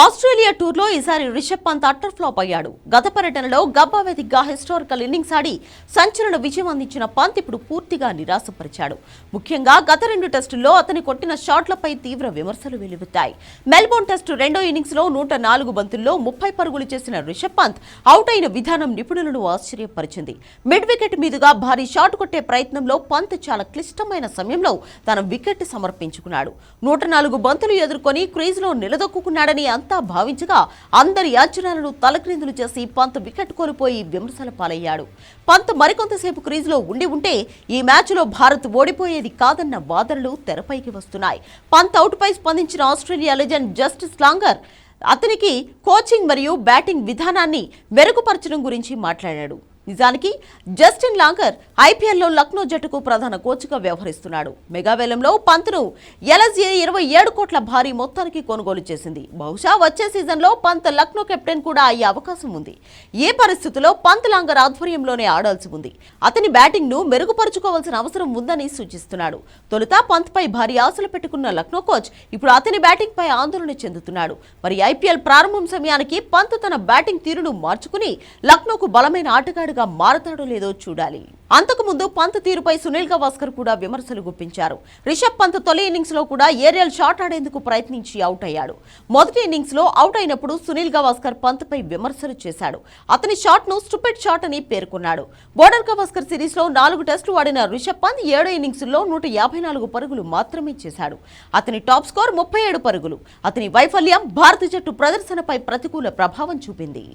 Australia టూర్లో ఈసారి Rishabh Pant utter flop అయ్యాడు. గత పర్యటనలో గబ్బావేదికగా హిస్టారికల్ ఇన్నింగ్స్ ఆడి సంచలన విజయం అందించిన పంత్ ఇప్పుడు పూర్తిగా నిరాశపరిచాడు. ముఖ్యంగా గత రెండు టెస్టుల్లో అతని కొట్టిన షాట్లపై తీవ్ర విమర్శలు వెలువెత్తాయి మెల్బోర్న్ టెస్టు రెండో ఇన్నింగ్స్లో నూట నాలుగు బంతుల్లో ముప్పై పరుగులు చేసిన రిషబ్ పంత్ అవుట్ అయిన విధానం నిపుణులను ఆశ్చర్యపరిచింది. మిడ్ వికెట్ మీదుగా భారీ షాట్ కొట్టే ప్రయత్నంలో పంత్ చాలా క్లిష్టమైన సమయంలో తన వికెట్ సమర్పించుకున్నాడు. నూట నాలుగు బంతులు ఎదుర్కొని క్రీజ్లో నిలదొక్కున్నాడని అంత భావించగా అందరి అంచనాలను తలక్రిందులు చేసి పంత్ వికెట్ కోల్పోయి విమర్శల పాలయ్యాడు. పంత్ మరికొంతసేపు క్రీజులో ఉండి ఉంటే ఈ మ్యాచ్లో భారత్ ఓడిపోయేది కాదన్న వాదనలు తెరపైకి వస్తున్నాయి. పంత్ అవుట్పై స్పందించిన ఆస్ట్రేలియా లెజెండ్ జస్టిస్ లాంగర్ అతనికి కోచింగ్ మరియు బ్యాటింగ్ విధానాన్ని మెరుగుపరచడం గురించి మాట్లాడాడు. నిజానికి జస్టిన్ లాంగర్ ఐపీఎల్లో లక్నో జట్టుకు ప్రధాన కోచ్గా వ్యవహరిస్తున్నాడు. మెగావేలంలో పంత్ను ఎల్ఎస్ఏ ఇరవై ఏడు కోట్ల భారీ మొత్తానికి కొనుగోలు చేసింది. బహుశా వచ్చే సీజన్లో పంత్ లక్నో కెప్టెన్ కూడా అయ్యే అవకాశం ఉంది. ఏ పరిస్థితిలో పంత్ లాంగర్ ఆధ్వర్యంలోనే ఆడాల్సి ఉంది? అతని బ్యాటింగ్ను మెరుగుపరుచుకోవాల్సిన అవసరం ఉందని సూచిస్తున్నాడు. తొలుత పంత్పై భారీ ఆశలు పెట్టుకున్న లక్నో కోచ్ ఇప్పుడు అతని బ్యాటింగ్పై ఆందోళన చెందుతున్నాడు. మరి ఐపీఎల్ ప్రారంభం సమయానికి పంత్ తన బ్యాటింగ్ తీరును మార్చుకుని లక్నోకు బలమైన ఆటగాడుగా మారతాడో లేదో చూడాలి. అంతకుముందు పంత్ తీరుపై సునీల్ గవాస్కర్ కూడా విమర్శలు గుప్పించారు. రిషబ్ పంత్ తొలి ఇన్నింగ్స్లో కూడా ఏరియల్ షాట్ ఆడేందుకు ప్రయత్నించి అవుట్ అయ్యాడు. మొదటి ఇన్నింగ్స్లో అవుట్ అయినప్పుడు సునీల్ గవాస్కర్ పంత్ పై విమర్శలు చేశాడు. అతని షాట్ను షాట్ అని పేర్కొన్నాడు. బోర్డర్ గవాస్కర్ సిరీస్లో నాలుగు టెస్టులు ఆడిన రిషబ్ పంత్ ఏడో ఇన్నింగ్స్లో నూట యాభై నాలుగు పరుగులు మాత్రమే చేశాడు. అతని టాప్ స్కోర్ ముప్పై ఏడు పరుగులు. అతని వైఫల్యం భారత జట్టు ప్రదర్శనపై ప్రతికూల ప్రభావం చూపింది.